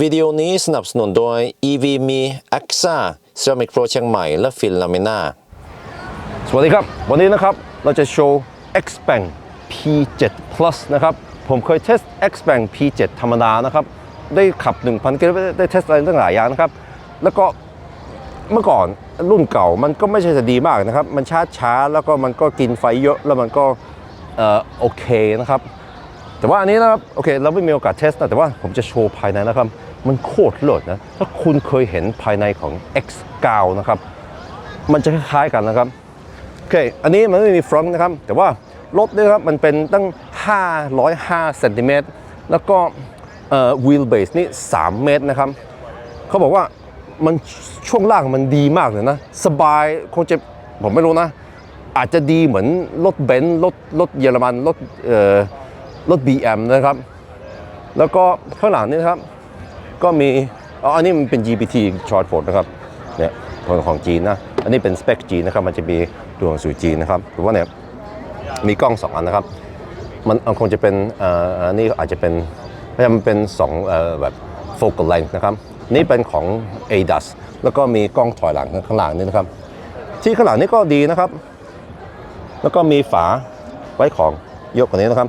วิดีโอนี้สนับสนุนโดย EV มี AXA Ceramic Pro เชียงใหม่ และฟินลามิน่าสวัสดีครับ วันนี้นะครับ เราจะโชว์ Xpeng P7 Plus นะครับ ผมเคยเทส Xpeng P7 ธรรมดานะครับ ได้ขับ 1,000กิโลเมตรได้เทสอะไรตั้งหลายอย่างนะครับ แล้วก็เมื่อก่อนรุ่นเก่ามันก็ไม่ใช่จะดีมากนะครับ มันช้าช้าๆแล้วก็มันก็กินไฟเยอะแล้วมันก็เออโอเคนะครับ แต่ว่าอันนี้นะครับโอเคเราไม่มีโอกาสเทสนะแต่ว่าผมจะโชว์ภายในนะครับ มันโคตรเลิศนะถ้าคุณเคยเห็นภายในของ X9 นะครับ มันจะคล้ายๆกันนะครับโอเคอันนี้มันไม่มีฟรอนต์นะครับ แต่ว่ารถนี่ครับมันเป็นตั้ง 505เซนติเมตรแล้วก็เอ่อ wheel base นี่ 3 เมตรนะครับเขาบอกว่ามันช่วงล่างมันดีมากเลยนะ สบายคงจะผมไม่รู้นะ อาจจะดีเหมือนรถเบนซ์รถรถเยอรมันรถเอ่อ รถ BM นะครับ แล้วก็ข้างหลังนี่นะครับ ก็มีอ๋ออันนี้มันเป็น GPT Short Port นะครับเนี่ยของของจีนนะ อันนี้เป็นสเปคจีนนะครับ มันจะมีตัวงสือจีนนะครับหรือว่าเนี่ยมีกล้องสองอันนะครับ มันคงจะเป็นอ่ออันนี้อาจจะเป็นพยายามนเป็นสองแบบ focal length นะครับ นี่เป็นของ ADAS แล้วก็มีกล้องถอยหลังข้างหลังนี่นะครับ ที่ข้างหลังนี่ก็ดีนะครับ แล้วก็มีฝาไว้ของเยอะกว่านี้นะครับ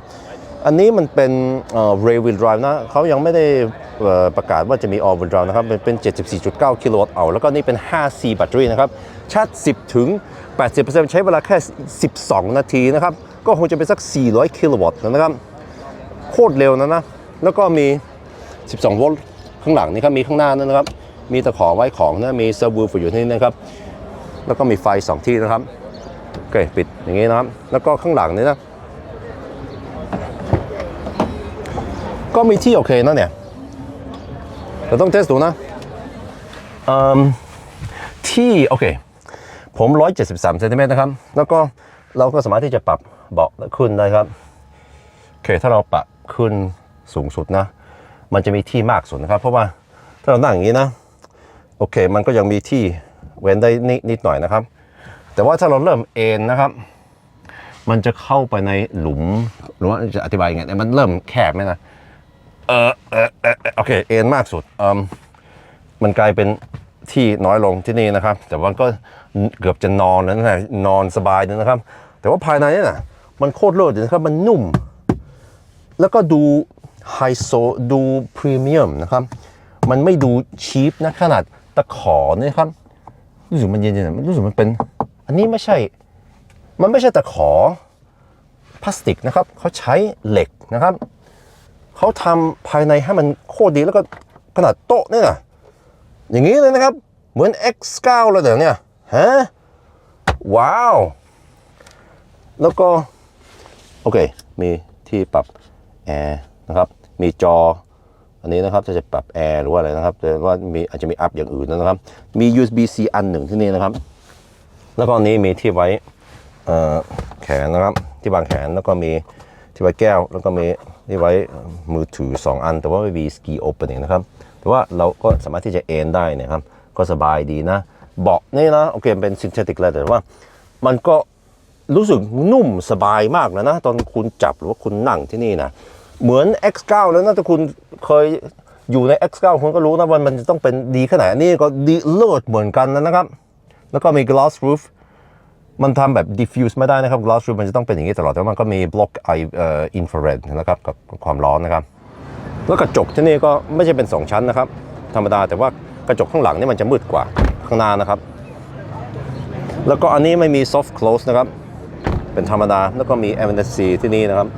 อันนี้มันเป็นเอ่อ rail wheel drive นะเขายังไม่ได้ประกาศว่าจะมี all wheel drive นะครับเป็นเป็น 74.9 กิโลวัตต์เอาแล้วก็นี่เป็น 5C แบตเตอรี่นะครับชาร์จ 10 ถึง 80%ใช้เวลาแค่ 12 นาทีนะครับ ก็คงจะเป็นสัก 400 กิโลวัตต์นะครับ โคตรเร็วนะนะ แล้วก็มี 12 โวลต์ข้างหลังนี่ครับ มีข้างหน้านั่นนะครับ มีตะขอไว้ของนะ มี subwoofer อยู่ที่นี่นะครับ แล้วก็มีไฟ 2 ที่นะครับโอเคปิดอย่างนี้นะครับ แล้วก็ข้างหลังนี่นะ ก็มีที่โอเคนะเนี่ยเราต้องเทสดูนะที่โอเค ผม 173เซนติเมตรนะครับ แล้วก็เราก็สามารถที่จะปรับเบาะขึ้นได้ครับโอเคถ้าเราปรับขึ้นสูงสุดนะ มันจะมีที่มากสุดนะครับ เพราะว่าถ้าเรานั่งอย่างนี้นะ โอเค มันก็ยังมีที่เว้นได้นิดนิดหน่อยนะครับ แต่ว่าถ้าเราเริ่มเอ็นนะครับ มันจะเข้าไปในหลุมหรือว่าจะอธิบายยังไงแต่มันเริ่มแคบไหมนะ เออเออเออเออโอเคเอ็นมากสุดเอมมันกลายเป็นที่น้อยลงที่นี่นะครับ แต่ว่าก็เกือบจะนอนแล้วนะนอนสบายเลยนะครับ แต่ว่าภายในนี่นะมันโคตรเลิศเลยนะครับมันนุ่ม แล้วก็ดูไฮโซดูพรีเมียมนะครับ มันไม่ดูชีพนะขนาดตะขอนี่ครับรู้สึกมันเย็นๆมันรู้สึกมันเป็น อันนี้ไม่ใช่ มันไม่ใช่ตะขอพลาสติกนะครับเขาใช้เหล็กนะครับ เขาทำภายในให้มันโคตรดีแล้วก็ขนาดโต๊ะเนี่ยนะอย่างนี้เลยนะครับ เหมือน X9 เลยเดี๋ยวนี่ยฮะว้าว แล้วก็ โอเค มีที่ปรับแอร์นะครับ มีจอ อันนี้นะครับจะจะปรับแอร์หรือว่าอะไรนะครับแต่ว่ามีอาจจะมีอัพอย่างอื่นนะครับ มี USB-C อันหนึ่งที่นี่นะครับ แล้วก็อันนี้มีที่ไว้แขนนะครับ ที่วางแขนแล้วก็มีที่ไว้แก้วแล้วก็มี ที่ไว้มือถือ 2 อัน แต่ว่าไม่มีสกีโอเปนเองนะครับ แต่ว่าเราก็สามารถที่จะเอนได้เนะครับ ก็สบายดีนะ เบาะนี่นะ โอเคเป็นซินเทติกแล้วแต่ว่า มันก็รู้สึกนุ่มสบายมากแล้วนะ ตอนคุณจับหรือว่าคุณนั่งที่นี่นะ เหมือน X9 แล้วนะถ้าคุณเคยอยู่ใน X9 คุณก็รู้นะว่ามันจะต้องเป็นดีแค่ไหนอันนี้ก็ดีเลิศเหมือนกันนะครับ แล้วก็มี glass roof มันทำแบบ diffuse ไม่ได้นะครับ glass roof มันจะต้องเป็นอย่างนี้ตลอดแต่ว่ามันก็มี block eye เอ่อ infrared นะครับกับความร้อนนะครับ แล้วกระจกที่นี่ก็ไม่ใช่เป็น 2 ชั้นนะครับ ธรรมดาแต่ว่ากระจกข้างหลังนี่มันจะมืดกว่าข้างหน้านะครับ แล้วก็อันนี้ไม่มี soft close นะครับ เป็นธรรมดาแล้วก็มี MNC ที่นี่นะครับ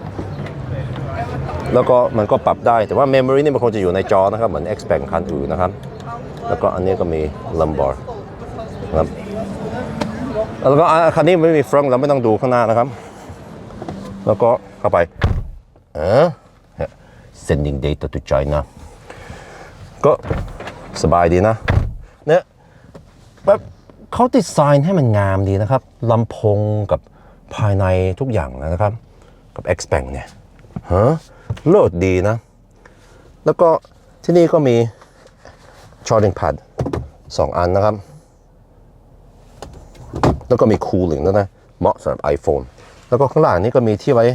แล้วก็มันก็ปรับได้แต่ว่า memory นี่มันคงจะอยู่ในจอนะครับเหมือน Xpeng คันอื่นนะครับ แล้วก็อันนี้ก็มี lumbar นะครับ แล้วก็คันนี้ไม่มีฟรอนต์เราไม่ต้องดูข้างหน้านะครับ แล้วก็เข้าไปเออ sending data to China ก็สบายดีนะเนี่ยแบบเขาดีไซน์ให้มันงามดีนะครับลำโพงกับภายในทุกอย่างนะครับ กับ Xpeng เนี่ยฮะเลิศดีนะ แล้วก็ที่นี่ก็มี charging pad สองอันนะครับ แล้วก็มี cooling นะนะเหมาะสำหรับ iPhone แล้วก็ข้างล่างนี่ก็มีที่ไว้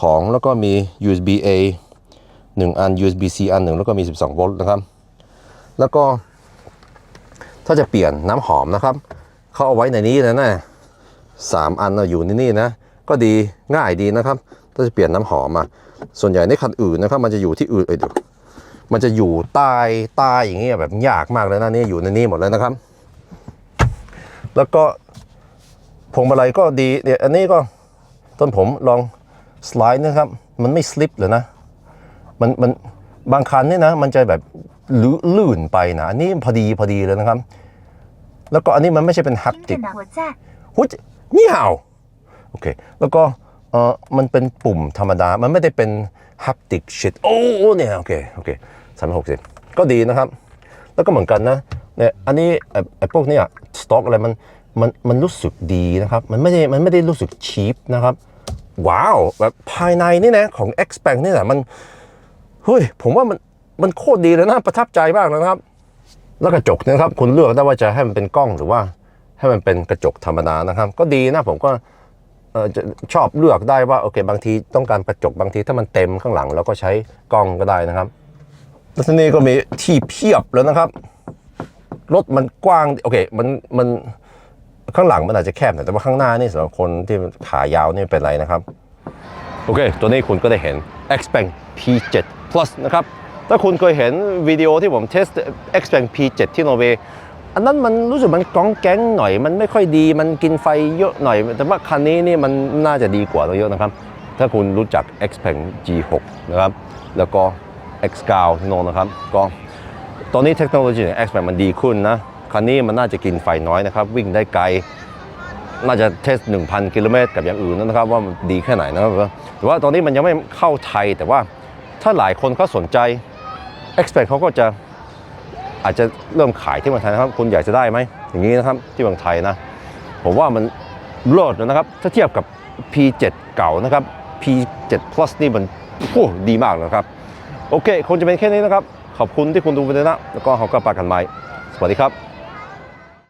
ของแล้วก็มี USB A 1 อัน USB C อันหนึ่งแล้วก็มี 12 โวลต์นะครับ แล้วก็ถ้าจะเปลี่ยนน้ำหอมนะครับ เขาเอาไว้ในนี้นะนะสามอันนะอยู่ในนี่นะ ก็ดีง่ายดีนะครับ ถ้าจะเปลี่ยนน้ำหอมอะส่วนใหญ่ในคันอื่นนะครับ มันจะอยู่ที่อื่นเอ้ยดี๋ยวมันจะอยู่ใต้ใต้อย่างเงี้ยแบบยากมากเลยนะนี่อยู่ในนี่หมดเลยนะครับ แล้วก็ พวงมาลัยก็ดีเนี่ยอันนี้ก็ต้นผมลองสไลด์นะครับ มันไม่สลิปเลยนะ มันมันบางคันเนี่ยนะ มันจะแบบลื่นไปนะ อันนี้พอดีพอดีเลยนะครับ แล้วก็อันนี้มันไม่ใช่เป็นฮัตติกหุ้ยนี่เห่าโอเค แล้วก็เออมันเป็นปุ่มธรรมดา มันไม่ได้เป็นฮับติกชิดโอ้เนี่ย โอเค โอเคสามหกสิบก็ดีนะครับ แล้วก็เหมือนกันนะเนี่ยอันนี้ไอ้พวกเนี้ยสต็อกอะไรมัน มันมันรู้สึกดีนะครับ มันไม่ได้มันไม่ได้รู้สึกชีพนะครับ ว้าวแบบภายในนี่นะของ X Bank นี่แหละมันเฮ้ยผมว่ามันมันโคตรดีเลยนะประทับใจมากนะครับ แล้วกระจกนะครับ คุณเลือกได้ว่าจะให้มันเป็นกล้องหรือว่า ให้มันเป็นกระจกธรรมดานะครับ ก็ดีนะผมก็ชอบเลือกได้ว่าโอเค บางทีต้องการกระจกบางทีถ้ามันเต็มข้างหลังเราก็ใช้กล้องก็ได้นะครับแล้วที่นี่ก็มีที่เพียบแล้วนะครับรถมันกว้างโอเคมันมัน ข้างหลังมันอาจจะแคบหน่อยแต่ว่าข้างหน้านี่สำหรับคนที่ขายาวนี่เป็นไรนะครับ โอเค ตัวนี้คุณก็ได้เห็น Xpeng P7 Plus นะครับ ถ้าคุณเคยเห็นวิดีโอที่ผมเทส Xpeng P7 ที่นอร์เวย์อันนั้นมันรู้สึกมันก้องแก๊งหน่อยมันไม่ค่อยดีมันกินไฟเยอะหน่อย แต่ว่าคันนี้นี่มันน่าจะดีกว่าเราเยอะนะครับ ถ้าคุณรู้จัก Xpeng G6 นะครับ แล้วก็ X9 ที่โนนนะครับก็ตอนนี้เทคโนโลยีใน Xpeng มันดีขึ้นนะ คันนี้มันน่าจะกินไฟน้อยนะครับ วิ่งได้ไกล น่าจะเทส 1,000 กิโลเมตรกับอย่างอื่นนะครับ ว่ามันดีแค่ไหนนะครับแต่ว่าตอนนี้มันยังไม่เข้าไทย แต่ว่าถ้าหลายคนเขาสนใจ Expect เขาก็จะอาจจะเริ่มขายที่เมืองไทยนะครับ คุณอยากจะได้ไหมอย่างนี้นะครับที่เมืองไทยนะผมว่ามันเลิศนะครับ ถ้าเทียบกับ P7 เก่านะครับ P7 Plus นี่มันโอ้ดีมากนะครับ โอเค คงจะเป็นแค่นี้นะครับ ขอบคุณที่คุณดูไปเลยนะ แล้วก็เขาก็ปากันใหม่ สวัสดีครับ